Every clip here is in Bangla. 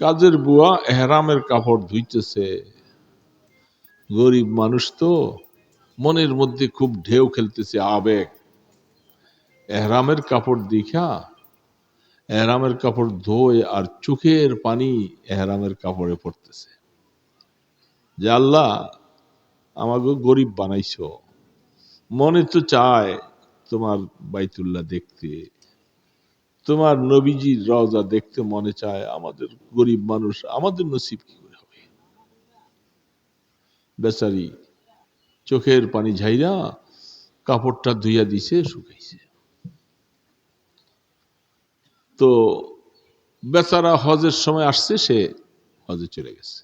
কাজের বুয়া এহরামের কাপড় ধুইতেছে। গরিব মানুষ তো মনের মধ্যে খুব ঢেউ খেলতেছে, আবেগ। এহরামের কাপড় দেখা এহরামের কাপড় ধোয় আর চোখের পানি এহরামের কাপড়ে পড়তেছে। যে আল্লাহ আমাকে গরিব বানাইছো, মনে তো চায় তোমার বাইতুল্লাহ দেখতে। তোমার নবীজির রওজা দেখতে মনে চায় আমাদের গরিব মানুষ, আমাদের নসিব কি করে হবে? বেচারি চোখের পানি ঝাইরা কাপড়টা ধুইয়া দিছে, শুকাইছে। তো বেচারা হজের সময় আসছে, সে হজে চলে গেছে।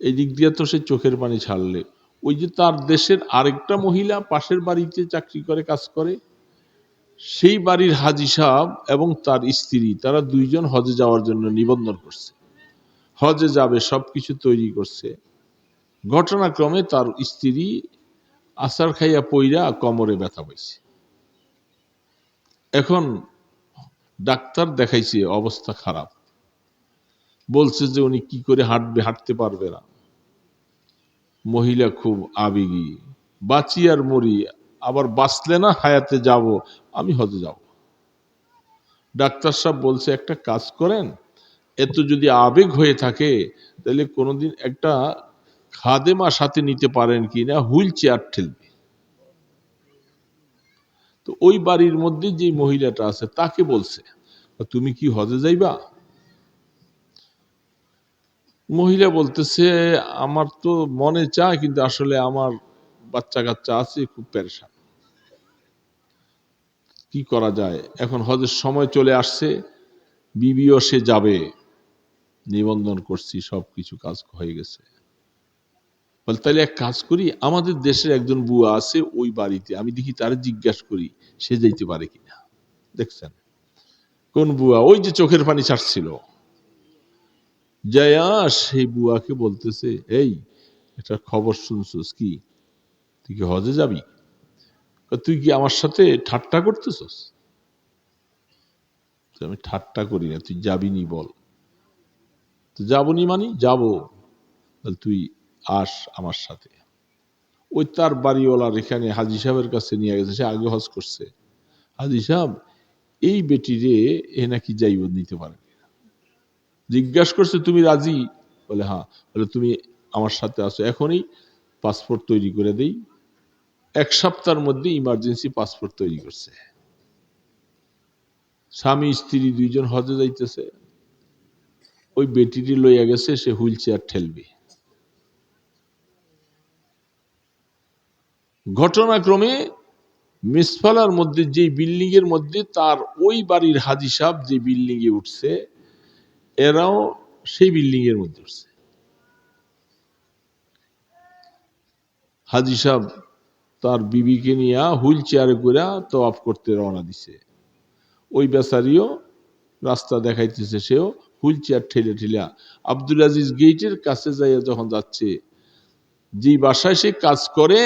এই দিক দিয়ে তো সে চোখের পানি ছাড়লে। ওই যে তার দেশের আরেকটা মহিলা পাশের বাড়িতে চাকরি করে, কাজ করে সেই বাড়ির হাজি সাহেব এবং তার স্ত্রী, তারা দুইজন হজে যাওয়ার জন্য নিবন্ধন করছে। হজে যাবে, সবকিছু তৈরি করছে। ঘটনাক্রমে তার স্ত্রী আসার খাইয়া পইরা কোমরে ব্যথা পাইছে। এখন ডাক্তার দেখাইছে, অবস্থা খারাপ। বলছে যে উনি কি করে হাঁটবে, হাঁটতে পারবে না। মহিলা খুব আবেগী বাঁচি আর মরি আবার বাঁচলে না হায়াতে যাব, আমি হজে যাব। ডাক্তার সাহেব বলছে, একটা কাজ করেন, এত যদি আবেগ হয়ে থাকে, তাহলে কোনোদিন একটা খাদেমা সাথে নিতে পারেন কি না হুইল চেয়ার ঠেলবে। তো ওই বাড়ির মধ্যে যে মহিলাটা আছে, তাকে বলছে তুমি কি হজে যাইবা? মহিলা বলতেছে, আমার তো মনে চায়, কিন্তু আসলে আমার বাচ্চা কাচ্চা আছে, খুব পেরেশান। কি করা যায়? এখন হজের সময় চলে আসছে, বিবিও সে যাবে। নিবন্ধন করছি সব কিছু কাজ হয়ে গেছে। বলে, তাহলে এক কাজ করি, আমাদের দেশের একজন বুয়া আছে ওই বাড়িতে, আমি দেখি তারে জিজ্ঞাসা করি, সে যাইতে পারে কিনা। দেখছেন? কোন বুয়া? ওই যে চোখের পানি ছাড়ছিল। জয়া সেই বুয়াকে বলতেছে, এই, একটা খবর শুনছস কি? তুই কি হজে যাবি? তুই কি আমার সাথে ঠাট্টা করতেছস? আমি ঠাট্টা করি না, তুই যাবিনি বল। তো যাবনি মানি? যাব। তুই আস আমার সাথে। ওই তার বাড়িওয়ালার এখানে হাজি সাহেবের কাছে নিয়ে গেছে, সে আগে হজ করছে। হাজি সাহেব, এই বেটিরে এ নাকি যাইব নিতে পারে জিজ্ঞাসা করছে, তুমি রাজি? বলে হ্যাঁ। বলে, তুমি আমার সাথে আসো, এখনই পাসপোর্ট তৈরি করে দেই। এক সপ্তাহের মধ্যে ইমার্জেন্সি পাসপোর্ট তৈরি করছে। স্বামী, স্ত্রী দুইজন হজে যাইতেছে। ওই বেটিটি লইয়া গেছে, সে হুইল চেয়ার ঠেলবে। ঘটনাক্রমে মিসফালার মধ্যে যে বিল্ডিং এর মধ্যে তার ওই বাড়ির হাজি সাহেব যে বিল্ডিং এ উঠছে, এরাও সেই বিল্ডিং এর মধ্যে উঠছে। হাজি সাহেব তার বিবিকে নিয়ে হুইল চেয়ারে করে তো অফ করতে রওনা দিছে। ওই বেচারিও রাস্তা দেখাইতেছে, সেও হুইল চেয়ার ঠেলে ঠেলে আব্দুল আজিজ গেইটের কাছে যাইয়া যখন যাচ্ছে যে বাসায় সে কাজ করে,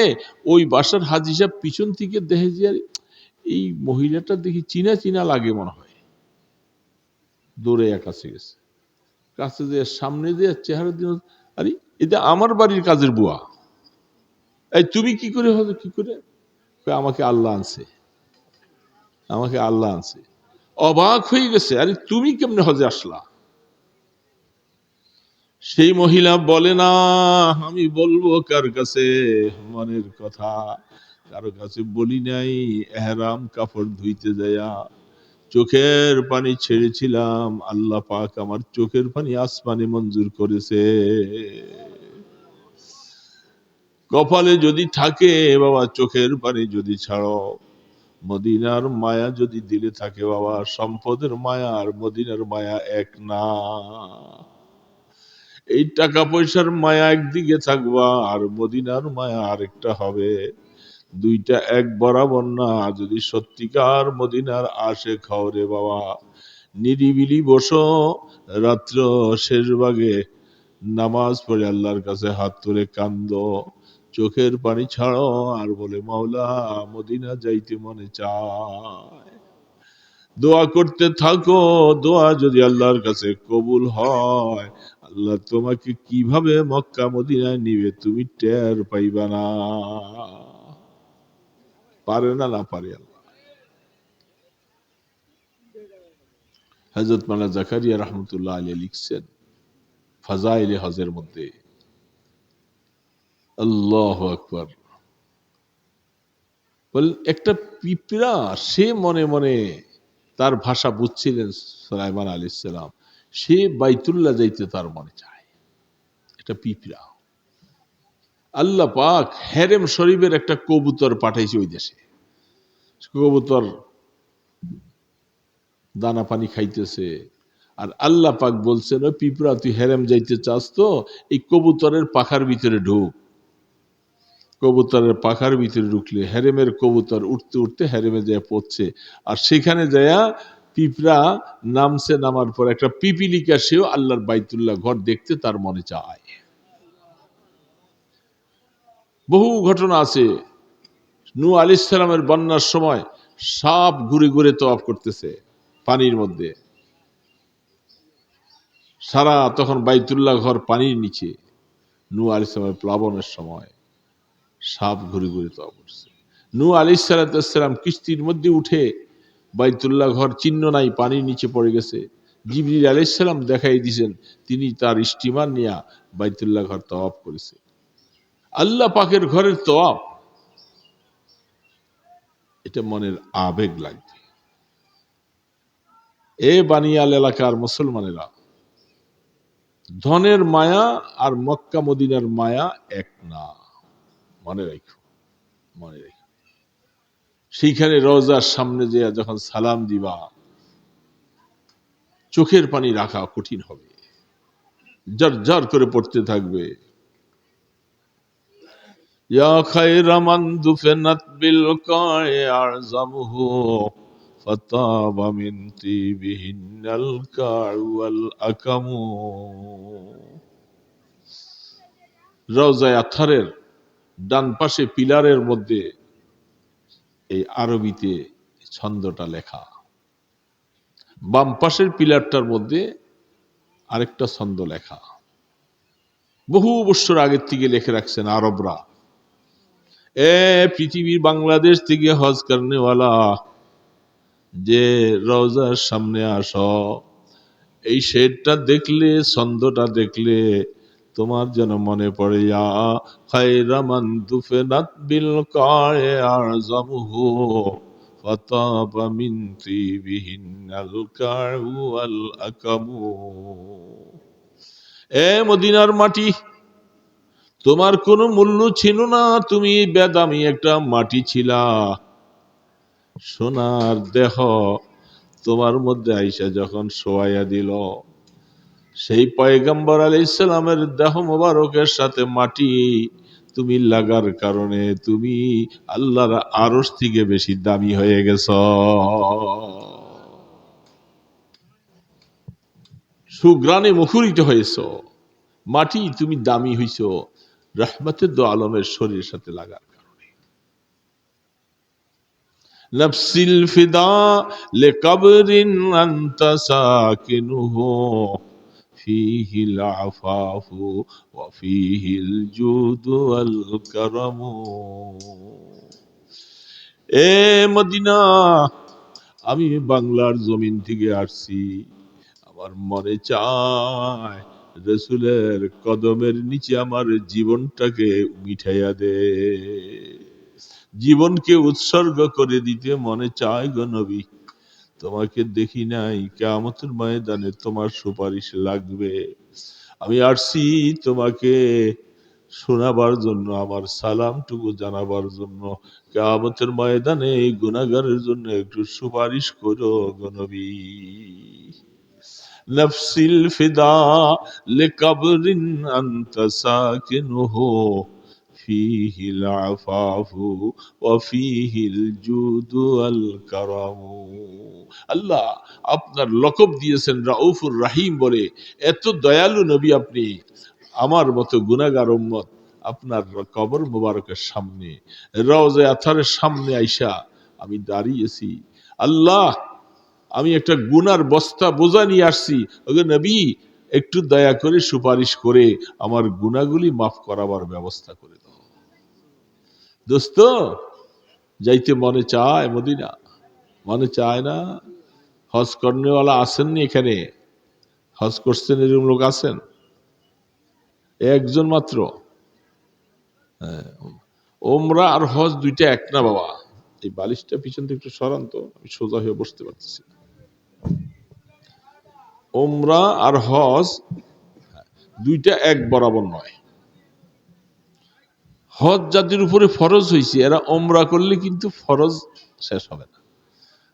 ওই বাসার হাজি সাহেব পিছন থেকে দেখে যে এই মহিলাটা দেখি চিনা চিনা লাগে মনে হয়। দৌড়ে কাছে গেছে। কাছে যে সামনে দিয়ে চেহারা দিন আরে, এটা আমার বাড়ির কাজের বুয়া। এই তুমি কি করে হবে, কি করে? আমাকে আল্লাহ আনছে। আমাকে আল্লাহ আনছে। অবাক হয়ে গেছে, আরে তুমি কেমনে হজে আসলা? সেই মহিলা বলে, না, আমি বলব কার কাছে? মনের কথা, কারও কাছে বলি নাই, এহরাম কাপড় ধুইতে যায়া। চোখের পানি ছেড়েছিলাম, আল্লাহ পাক আমার চোখের পানি আসমানে মঞ্জুর করেছে। কপালে যদি থাকে বাবা, চোখের পানি যদি ছাড়ো। মদিনার মায়া যদি দিলে থাকে বাবা, সম্পদের মায়া আর মদিনার মায়া এক না। এই টাকা পয়সার মায়া একদিকে থাকবা আর মদিনার মায়া আরেকটা হবে। দুইটা এক বরাবর না। যদি সত্যিকার মদিনার আসে খাওরে বাবা, নিরিবিলি বসো। রাত্র শেষ ভাগে নামাজ পড়ে আল্লাহর কাছে হাত তুলে কান্দ চোখের পানি ছাড়ো আর বলে, মাওলা, মদিনা যাইতে মনে চায়। দোয়া করতে থাকো, দোয়া যদি আল্লাহর কাছে কবুল হয়। আল্লাহ তোমাকে কীভাবে মক্কা, মদিনায় নিবে, তুমি টের পাইবা না। পারে না না পারে আল্লাহ। হজরত মালা জাকারিয়া রহমতুল্লাহ আলী লিখছেন, ফাজাইলে হজের মধ্যে আল্লাহ আকবর। একটা পিঁপড়া, সে মনে মনে তার ভাষা বুঝছিলেন সালাইমান আলী সালাম। সে বাইতুল্লাহ যাইতে তার মনে চায়। এটা পিঁপড়া। আল্লাহ পাক হেরেম শরীফের একটা কবুতর পাঠাইছে ওই দেশে। কবুতর দানা পানি খাইতেছে। আর আল্লাহ পাক বলছেন, ওই পিঁপড়া, তুই হেরেম যাইতে চাস তো, এই কবুতরের পাখার ভিতরে ঢুক। কবুতরের পাখার ভিতরে ঢুকলে হেরেমের কবুতর উঠতে উঠতে হেরেমে যায় পড়ছে। আর সেখানে যায়া পিঁপড়া নামছে, নামার পর একটা পিপিলিকা সেও আল্লাহর বাইতুল্লাহ ঘর দেখতে তার মনে চায়। বহু ঘটনা আছে। নু আলিসালামের বন্যার সময় সাপ ঘুরে ঘুরে তোয়াফ করতেছে পানির মধ্যে। সারা তখন বাইতুল্লাহ ঘর পানির নিচে। নু আলিসালামের প্লাবনের সময়। সাপ ঘুরে ঘুরে তোয়া করছে। নু আলি সালাতাম কিস্তির মধ্যে উঠে বাইতুল্লাহ ঘর চিহ্ন নাই, পানির নিচে পড়ে গেছে। জিবরিল আলাইসাল্লাম দেখাই দিয়েছেন তিনি তার স্টিমার নিয়ে বাইতুল্লাহ ঘর তওয়াব করেছে। আল্লাহ পাকের ঘরের তওয়াব, এটা মনের আবেগ লাগবে। এ বানিয়াল এলাকার মুসলমানেরা, ধনের মায়া আর মক্কা মদিনার মায়া এক না। মনে রাখো, মনে রেখো। সেইখানে রওজার সামনে যে যখন সালাম দিবা, চোখের পানি রাখা কঠিন হবে। জার জার করে পড়তে থাকবে। ইয়া খায়রা মান দুফিনাত বিল কায় আরজামুহু মিন তিবিহিন্নাল কাউ ওয়াল আকামু। রওজায় আথারের ডান পাশে পিলারের মধ্যে এই আরবিতে ছন্দটা লেখা। বাম পাশের পিলারটার মধ্যে আরেকটা ছন্দ লেখা। বহু বছর আগের থেকে লেখে রাখছেন আরবরা। এ পৃথিবীর বাংলাদেশ থেকে হজ করনেওয়ালা, যে রওজার সামনে আস, এই শেডটা দেখলে, ছন্দটা দেখলে তোমার যেন মনে পড়ে, ইয়া খায়রা মান দুফিনাত বিল কায়ে আরজামুহু মিন তিবিহিন্নাল কাউ ওয়াল আকামু। এ মদিনার মাটি, তোমার কোনো মূল্য ছিল না, তুমি বেদামি একটা মাটি ছিলা। সোনার দেহ তোমার মধ্যে আইসা যখন সোয়াইয়া দিল সেই পয়গম্বর আলী ইসলামের দেহ মোবারকের সাথে মাটি তুমি লাগার কারণে তুমি আল্লাহর আরস থেকে বেশি দামি হয়ে গেছ। সুগ্রানে মুখরিত হয়েছ। মাটি তুমি দামি হইছ রহমতের দো আলমের শরীরের সাথে লাগার কারণে। নফসিল ফিদা লে কবরিন সাকিনুহু। فيه العفاف وفيه الجود والكرم এ মদিনা আমি বাংলার জমিন থেকে আসছি আমার মনে চায় রসুলের কদমের নিচে আমার জীবনটাকে মিঠাইয়া দে জীবনকে উৎসর্গ করে দিতে মনে চায় গো নবী তোমাকে দেখি নাই কেমতের ময়দানে তোমার সুপারিশ লাগবে। আমি আসছি তোমাকে শোনাবার জন্য, আমার সালামটুকু জানাবার জন্য। কেমতের ময়দানে এই গুণাগারের জন্য একটু সুপারিশ করো গনবী নফসিল ফিদা লিকাবরিন আনতা সাকিনুহু। فيه العفاف وفيه الجود والكرم আল্লাহ আপনার লকব দিয়েছেন রাউফুর রাহিম বলে এত দয়ালু নবী আপনি আমার মতো গুনাগার উম্মত আপনার কবর মোবারকের সামনে রওজে আথারের সামনে আইসা আমি দাঁড়িয়েছি আল্লাহ আমি একটা গুনার বস্তা বোঝা নিয়ে আসছি ওকে নবী একটু দয়া করে সুপারিশ করে আমার গুনাগুলি মাফ করাবার ব্যবস্থা করে দাও দোস্ত যাইতে মনে চায় মদিনা। মনে চায় না হজ কর্নেওয়ালা আসেননি এখানে। হজ করছেন এরকম লোক আছেন? একজন মাত্র। হ্যাঁ, ওমরা আর হজ দুইটা এক না বাবা। এই বালিশটা পিছন থেকে একটু সরান তো আমি সোজা হয়ে বসতে পারতেছি। ওমরা আর হজ দুইটা এক বরাবর নয়। হজ যাদের উপরে ফরজ হয়েছে এরা ওমরা করলে কিন্তু ফরজ শেষ হবে না।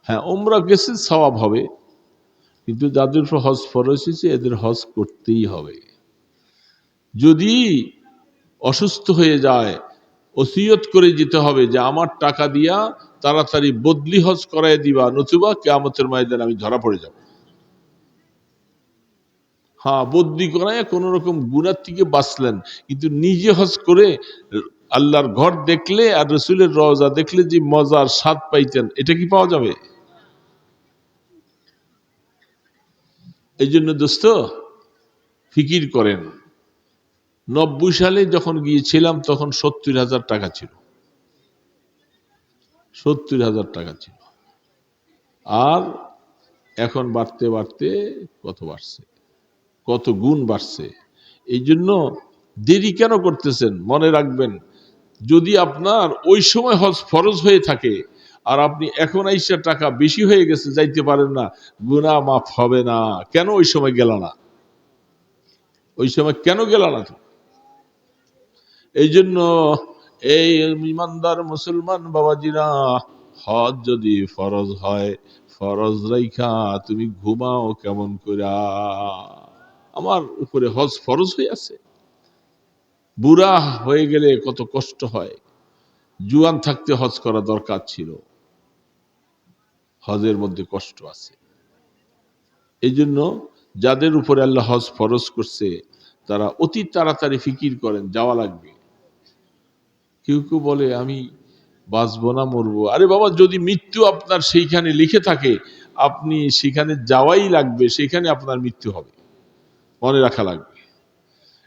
হ্যাঁ ওমরা গেছে, সওয়াব হবে, কিন্তু যাদের উপর হজ ফরজ হয়েছে এদের হজ করতেই হবে। যদি অসুস্থ হয়ে যায়, ওসিয়ত করে যেতে হবে যে, আমার টাকা দিয়া তাড়াতাড়ি বদলি হজ করাই দিবা, নতুবা কেয়ামতের ময়দান আমি ধরা পড়ে যাব। হ্যাঁ বদলি করায় কোন রকম গুণার থেকে বাঁচলেন। কিন্তু নিজে হজ করে আল্লাহর ঘর দেখলে আর রসুলের রওজা দেখলে যে মজার স্বাদ পাইতেন, এটা কি পাওয়া যাবে? এই জন্য দোস্ত, ফিকির করেন। নব্বই সালে যখন গিয়েছিলাম, তখন সত্তর হাজার টাকা ছিল। সত্তর হাজার টাকা ছিল। আর এখন বাড়তে বাড়তে কত বাড়ছে? কত গুণ বাড়ছে। এই জন্য দেরি কেন করতেছেন? মনে রাখবেন, যদি আপনার ওই সময় হজ ফরজ হয়ে থাকে আর আপনি এখন আইসা টাকা বেশি হয়ে গেছে, যাইতে পারেন না গুণা মাফ হবে না। কেন ওই সময় গেল না? ওই সময় কেন গেল না এই জন্য এই ইমানদার মুসলমান বাবাজিরা, হজ যদি ফরজ হয়, ফরজ রাইখা, তুমি ঘুমাও কেমন করে আমার উপরে হজ ফরজ হয়ে আছে। বুড়া হয়ে গেলে কত কষ্ট হয়। জুয়ান থাকতে হজ করা দরকার ছিল। হজের মধ্যে কষ্ট আছে। এই জন্য যাদের উপরে আল্লাহ হজ ফরজ করছে, তারা অতি তাড়াতাড়ি ফিকির করেন, যাওয়া লাগবে। কেউ কেউ বলে, আমি বাঁচবো না, মরবো। আরে বাবা, যদি মৃত্যু আপনার সেইখানে লিখে থাকে, আপনি সেখানে যাওয়াই লাগবে, সেখানে আপনার মৃত্যু হবে। মনে রাখা লাগবে।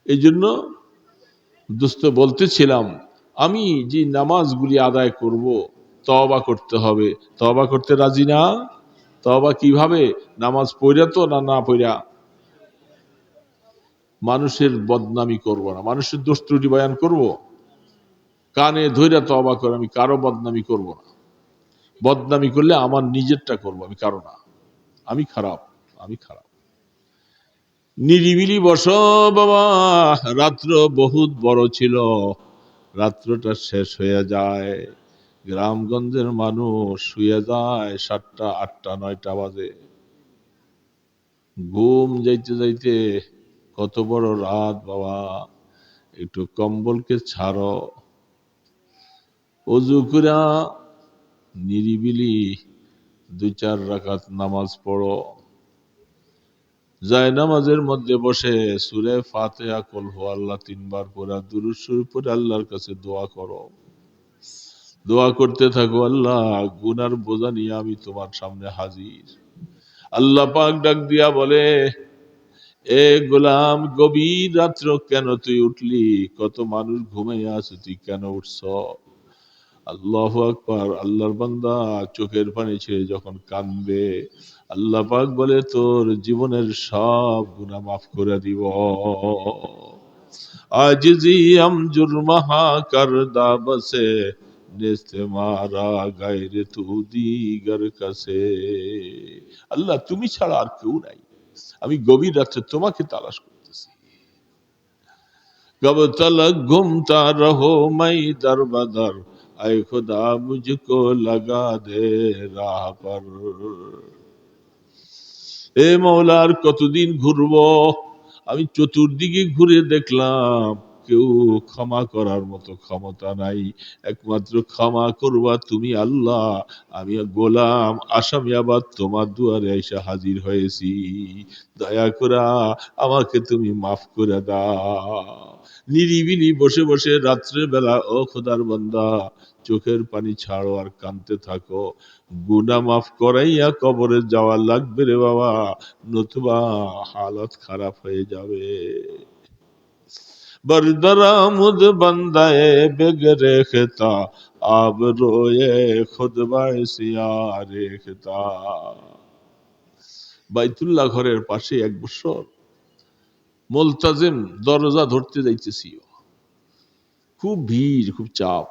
এই জন্য দোস্ত, বলতেছিলাম, আমি যে নামাজগুলি আদায় করব তবা করতে হবে। তবা করতে রাজি না? তবা কীভাবে? নামাজ পড়া তো না না পড়া? মানুষের বদনামি করব না। মানুষের দোষ ত্রুটি বয়ান করব? কানে ধৈর্য তবা করে আমি কারও বদনামি করব না। বদনামি করলে আমার নিজেরটা করব, আমি কারও না। আমি খারাপ আমি খারাপ। নিরিবিলি বস বাবা। রাত্র বহুত বড় ছিল। রাত্রটা শেষ হয়ে যায়। গ্রামগঞ্জের মানুষ শুয়ে যায় সাতটা, আটটা, নয়টা বাজে। ঘুম যাইতে যাইতে কত বড় রাত বাবা। একটু কম্বলকে ছাড়ো। অজু করা নিরিবিলি দুই চার রাকাত নামাজ পড়ো। যায় নামাজের মধ্যে বসে, সুরে ফাতেহা, কল হো আল্লাহ তিনবার পড়া, দুরুদ শরীফ পড়ে আল্লাহর কাছে দোয়া করো। দোয়া করতে থাকো, আল্লাহ, গুনার বোঝা নিয়ে আমি তোমার সামনে হাজির। আল্লাহ পাক ডাক দিয়া বলে, এ গোলাম, গভীর রাত্র কেন তুই উঠলি? কত মানুষ ঘুমাইয়া আছে, তুই কেন উঠছ? আল্লাহ আকবার আল্লাহর বান্দা চোখের পানি ছেড়ে যখন কানবে আল্লাহ পাক বলে তোর জীবনের সব গুনাহ মাফ করে দিব আজিজি আম জুরমাহা কর দাবসে নেস্তে মারা গায়রে তু দিগর কাছে আল্লাহ তুমি ছাড়া আর কেউ নাই আমি গভীর রাত্রে তোমাকে তালাশ করতেছি कब तलक घूमता रहो मैं दर बदर اے خدا مجھ کو لگا دے راہ پر এ মৌলার কতদিন ঘুরবো? আমি চতুর্দিকে ঘুরে দেখলাম কেউ ক্ষমা করার মতো ক্ষমতা নাই। একমাত্র ক্ষমা করবা তুমি আল্লাহ। আমি গোলাম, আসামি আবার তোমার দুয়ারে এসে হাজির হয়েছি। দয়া করা আমাকে তুমি মাফ করে দাও। নিরিবিলি বসে বসে রাত্রের বেলা, ও খোদার বান্দা, চোখের পানি ছাড়ো আর কানতে থাকো। গুনা মাফ করাইয়া কবরে যাওয়া লাগবে রে বাবা। নতুবা হালত খারাপ হয়ে যাবে। بردرآمد بندے বেগ خطا آب روئے خود سیا রেখতা বাইতুল্লাহ ঘরের পাশে এক বছর মোলতাজিম দরজা ধরতে যাইতেছি খুব ভিড়, খুব চাপ।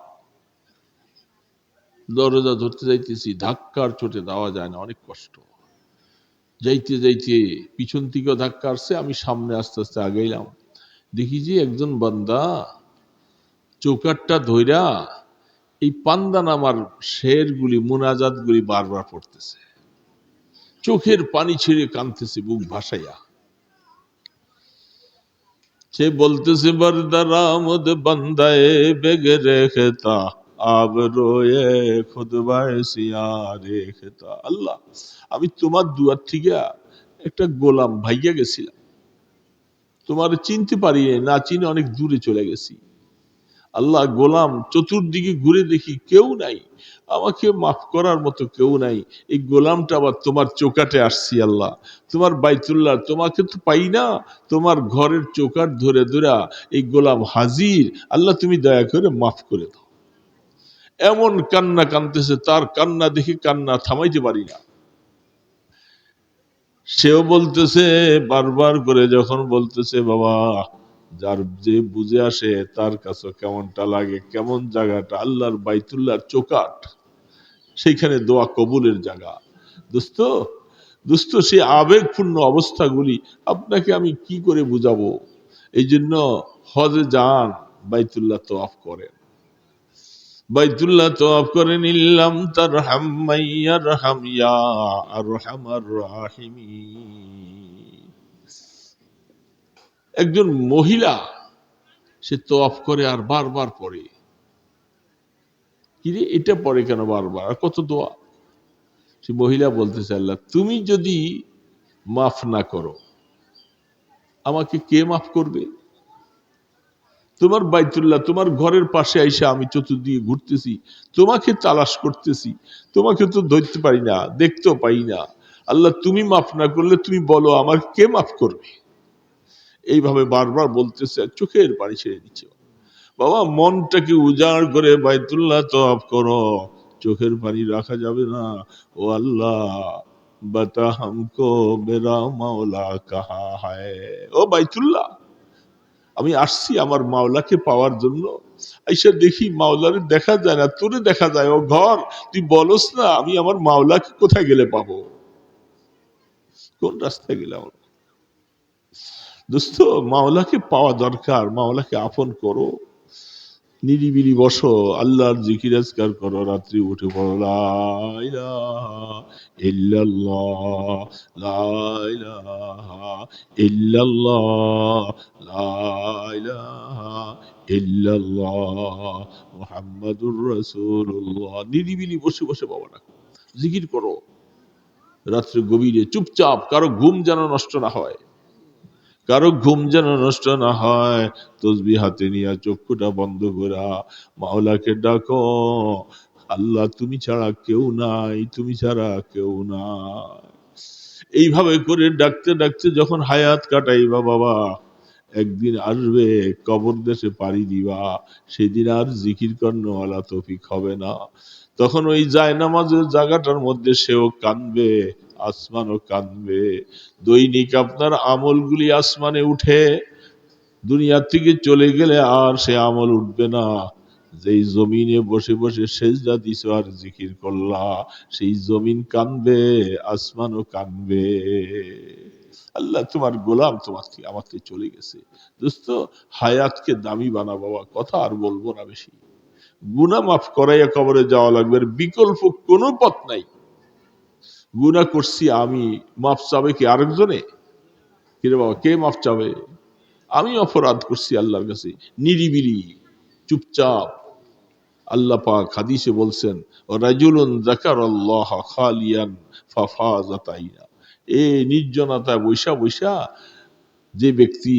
দরজা ধরতে যাইতেছি, ধাক্কার চোটে দেওয়া যায় না, অনেক কষ্ট। যাইতে যাইতে পিছন থেকে ধাক্কা আসছে, আমি সামনে আস্তে আস্তে আগেলাম দেখি যে একজন বান্দা চৌকাটটা ধইরা এই পান্দান আমার শেরগুলি, মুনাজাতগুলি বারবার পড়তেছে। চোখের পানি ছেড়ে কানতেছে বুক ভাসাইয়া। সে বলতেছে বরদারামদ বান্দায়ে বেগে রেখতা, আব রোয়ে খুদ বায়সিয়া রেখতা। আল্লাহ, আমি তোমার দুয়ার থেকে একটা গোলাম ভাইয়া গেছিলাম। তোমার চিনতে পারি না চিনে অনেক দূরে চলে গেছি। আল্লাহ গোলাম, চতুর্দিকে ঘুরে দেখি কেউ নাই। আমাকে মাফ করার মতো কেউ নাই। এই গোলামটা আবার তোমার চোকাটে আসছি আল্লাহ। তোমার বাইতুল্লাহ, তোমাকে তো পাই না। তোমার ঘরের চৌকাট ধরে ধরে এই গোলাম হাজির। আল্লাহ তুমি দয়া করে মাফ করে দাও। এমন কান্না কানতেছে, তার কান্না দেখে কান্না থামাইতে পারি না। সেও বলতেছে, বারবার করে যখন বলতেছে, বাবা, যার যে বুঝে আসে, তার কাছে কেমনটা লাগে, কেমন জায়গাটা, আল্লাহর বাইতুল্লাহর চোকাট সেইখানে দোয়া কবুলের জায়গা। দোস্ত দোস্ত সে আবেগপূর্ণ অবস্থাগুলি আপনাকে আমি কি করে বুঝাবো? এই জন্য হজে যান, বাইতুল্লাহ তোয়াফ করেন। বাইতুল্লাহ তোয়াফ করেন ইল্লাম তার হাম্মাইয়ার হামিয়া আর হামার রাহিমি একজন মহিলা, সে তোয়াফ করে আর বারবার পড়ে। কিরে, এটা পড়ে কেন বারবার? আর কত দোয়া? সে মহিলা বলতেছে, আল্লাহ, তুমি যদি মাফ না করো, আমাকে কে মাফ করবে? তোমার বাইতুল্লাহ, তোমার ঘরের পাশে আইসা আমি চতুর্দিকে ঘুরতেছি, তোমাকে তালাশ করতেছি, তোমাকে তো ধরতে পারি না, দেখতেও পাই না। আল্লাহ, তুমি মাফ না করলে তুমি বলো, আমার কে মাফ করবে? এইভাবে বারবার বলতেছে, চোখের পানি ছেড়ে দিচ্ছে। বাবা, মনটাকে উজাড় করে বাইতুল্লাহ তফ করো, চোখের পানি রাখা যাবে না। ও আল্লাহ বতা হামকো মেরা মাওলা, কাহা হায়? ও বাইতুল্লাহ আমি আসছি আমার মাওলাকে পাওয়ার জন্য। আইসা দেখি মাওলারে দেখা যায় না, তোরে দেখা যায়, ও ঘর, তুই বলস না, আমি আমার মাওলাকে কোথায় গেলে পাবো? কোন রাস্তায় গেলে আমার? দোস্ত, মাওলাকে পাওয়া দরকার, মাওলাকে আপন করো। নিরিবিলি বসো, আল্লাহর জিকির আজকার করো, রাত্রি উঠে পড়ো মুহাম্মাদুর রাসূলুল্লাহ। নিরিবিলি বসে বসে বাবা ডাকো জিকির করো। রাত্রে গভীরে চুপচাপ, কারও ঘুম যেন নষ্ট না হয়। কারও ঘুম যেন নষ্ট না হয়, তসবি হাতে নিয়ে চক্ষুটা বন্ধ করা, মাওলাকে ডাকো, আল্লাহ তুমি ছাড়া কেউ নাই, তুমি ছাড়া কেউ নাই। এইভাবে করে ডাকতে ডাকতে যখন হায়াত কাটাইবা বাবা, একদিন আসবে কবর দেশে পাড়ি দিবা, সেদিন আর জিকির কর্ণওয়ালা তফিক হবে না। তখন ওই জায়নামাজের জায়গাটার মধ্যে সেও কানবে আসমানও কানবে। দৈনিক আপনার আমলগুলি আসমানে উঠে। দুনিয়া থেকে চলে গেলে আর সে আমল উঠবে না। যেই জমিনে বসে বসে সেজদা দিছ আর জিকির করলা, সেই জমিন কানবে আসমানও কানবে। আল্লাহ তোমার গোলাম তোমার থেকে আমার থেকে চলে গেছে। দোস্ত, হায়াতকে দামি বানা বাবা কথা আর বলব না বেশি। গুনা মাফ করাইয়া কবরে যাওয়া লাগবে বিকল্প কোনো পথ নাই। গুনা করছি আমি, মাফ চাবে কি আরেকজনে? কিরে বাবা, কে মাফ চাবে? আমি অপরাধ করছি আল্লাহর কাছে, নিরিবিলি, চুপচাপ। আল্লাহ পাক হাদিসে বলছেন, রাজুলুন জাকার আল্লাহ খালিয়ান ফাফাজাতাইনা এ নির্জনতায় বৈশা বৈশা যে ব্যক্তি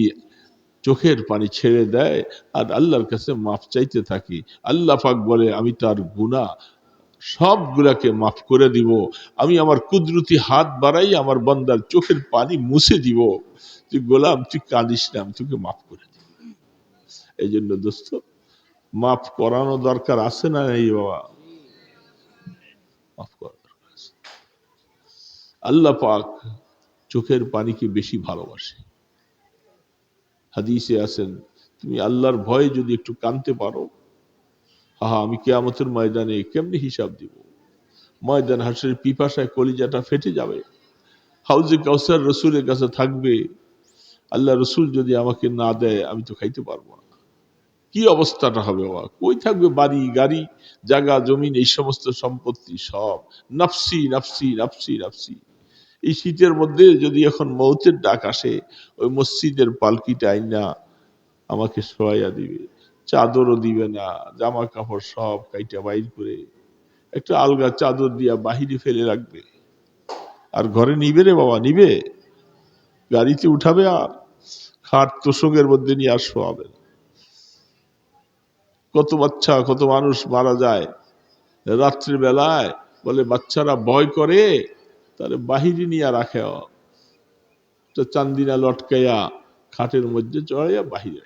চোখের পানি ছেড়ে দেয়, আর আল্লাহর কাছে মাফ চাইতে থাকি, আল্লাহ পাক বলে, আমি তার গুণা সবগুলাকে মাফ করে দিব। আমি আমার কুদরতি হাত বাড়াই আমার বন্দার চোখের পানি মুছে দিব। তুই গোলাম, তুই কাঁদিস না, আমি তোকে মাফ করে দিব। এই জন্য দোস্ত, মাফ করানো দরকার আছে না এই বাবা? মাফ করা দরকার আছে। আল্লাহ পাক চোখের পানিকে বেশি ভালোবাসে। হাদিসে আছেন, তুমি আল্লাহর ভয়ে যদি একটু কানতে পারো হা আমি কেয়ামতের ময়দানে কেমনি হিসাব দিব? ময়দান হাসের পিপাসায় কলিজাটা ফেটে যাবে। হাউজে কাউসার রসুলের কাছে থাকবে। আল্লাহ রসুল যদি আমাকে না দেয়, আমি তো খাইতে পারব না। কি অবস্থাটা হবে বাবা? কই থাকবে বাড়ি, গাড়ি, জায়গা, জমিন, এই সমস্ত সম্পত্তি সব? নাফসি নাফসি নাফসি নাফসি। এই শীতের মধ্যে যদি এখন মৌতের ডাক আসে, ওই মসজিদের পালকিটা আইনা আমাকে সহায়া দিবে। চাদরও দিবে না জামা কাপড় সব কাইটা বাইর করে একটা আলগা চাদর দিয়া বাহিরে ফেলে রাখবে। আর ঘরে নিবে রে বাবা, নিবে। গাড়িতে উঠাবে আর খাট তোষকের মধ্যে নিয়ে আর শোয়াবে। কত বাচ্চা, কত মানুষ মারা যায়। রাত্রির বেলায় বলে, বাচ্চারা ভয় করে, তাহলে বাহিরে নিয়ে রাখে চান্দিনা লটকাইয়া খাটের মধ্যে চড়াইয়া বাহিরে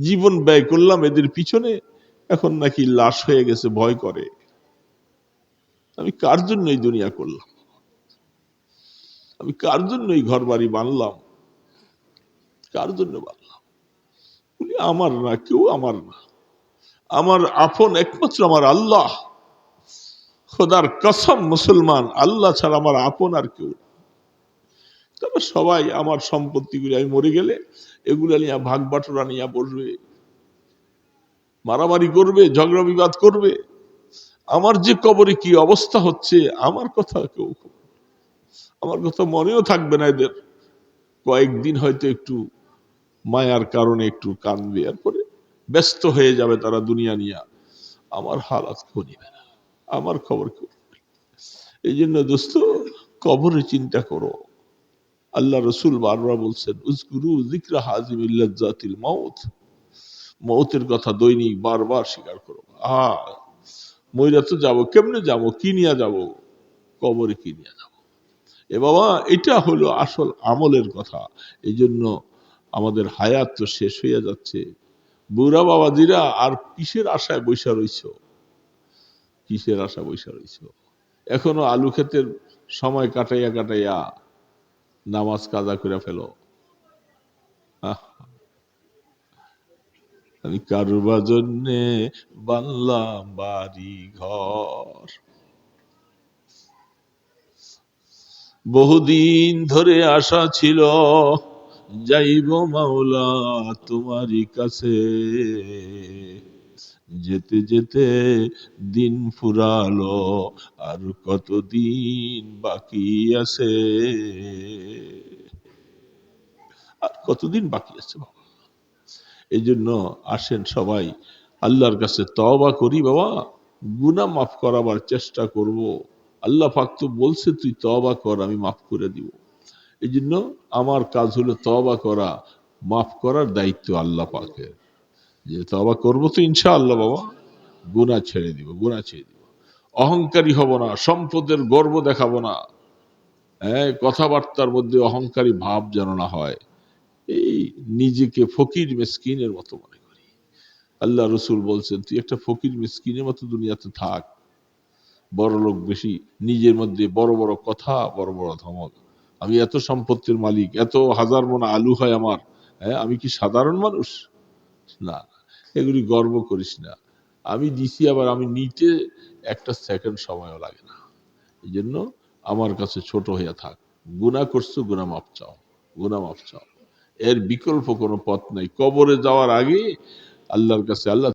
জীবন ব্যয় করলাম এদের পিছনে, এখন নাকি লাশ হয়ে গেছে, ভয় করে। আমি কার জন্য এই দুনিয়া করলাম? আমি কার জন্য এই ঘর বাড়ি বানলাম? কার জন্য বানলাম? বলি আমার না, কেউ আমার না। আমার আপন একমাত্র আমার আল্লাহ। খোদার কসম মুসলমান, আল্লাহ ছাড়া আমার আপন আর কেউ না। তবে সবাই আমার সম্পত্তিগুলি, আমি মরে গেলে এগুলা নিয়ে ভাগ বাটোরা নিয়ে বসবে। মারামারি করবে, ঝগড়া বিবাদ করবে। আমার যে কবরে কি অবস্থা হচ্ছে, আমার কথা কেউ আমার কথা মনেও থাকবে না এদের। কয়েকদিন হয়তো একটু মায়ার কারণে একটু কাঁদবে, এরপরে ব্যস্ত হয়ে যাবে তারা দুনিয়া নিয়ে। আমার হালাত কেউ না। আমার খবর কেউ এই জন্য দোস্ত, কবরে চিন্তা করো। আল্লাহ রসুল বারবার বলছেন উজগুরু জিক্রা হাজিম ইল্লাজাতিল মাউত। মৌতের কথা দৈনিক বারবার স্বীকার করো। আ মইরা তো যাব, কেমনে যাব? কি নিয়ে যাব? কবরে কি নিয়ে যাব? এ বাবা, এটা হলো আসল আমলের কথা। এই জন্য আমাদের হায়াত তো শেষ হইয়া যাচ্ছে। বুড়া বাবাজিরা, আর কিসের আশায় বৈশা রইছ? কিসের আশা বৈশা রইছ? এখনও আলু ক্ষেতের সময় কাটাইয়া কাটাইয়া নামাজ কাজা করে ফেলো। আমি কারুবা জন্যে বানলাম বাড়ি ঘর বহুদিন ধরে আশা ছিল, যাইব মাওলা তোমারই কাছে। যেতে যেতে দিন ফুরালো, আর কতদিন বাকি আছে? আর কতদিন বাকি আছে বাবা? এই জন্য আসেন সবাই, আল্লাহর কাছে তবা করি বাবা গুনা মাফ করাবার চেষ্টা করব। আল্লাহ পাক তো বলছে, তুই তবা কর, আমি মাফ করে দিব। এই জন্য আমার কাজ হলো তবা করা, মাফ করার দায়িত্ব আল্লাহ পাকের। যে তবা করব তো ইনশা আল্লাহ বাবা গুণা ছেড়ে দিব গুণা ছেড়ে দিব। অহংকারী হব না, সম্পদের গর্ব দেখাবো না। হ্যাঁ কথাবার্তার মধ্যে অহংকারী ভাব যেন না হয়। এই নিজেকে ফকির মেসকিনের মতো মনে করি। আল্লাহ রসুল বলছেন, তুই একটা ফকির মেসকিনের মতো দুনিয়াতে থাক। বড় লোক বেশি, নিজের মধ্যে বড় বড় কথা, বড় বড় ধমক। আমি এত সম্পত্তির মালিক, এত হাজার মনে আলু হয় আমার। হ্যাঁ আমি কি সাধারণ মানুষ? না এগুলি গর্ব করিস না। আমি দিছি, আবার আমি নিতে একটা সেকেন্ড সময়ও লাগে না। এই জন্য আমার কাছে ছোট হইয়া থাক। গুণা করছ গুণা মাপ চাও গুণা মাপ চাও। এর বিকল্প কোনো পথ নাই। কবরে যাওয়ার আগে আল্লাহর কাছে আল্লাহ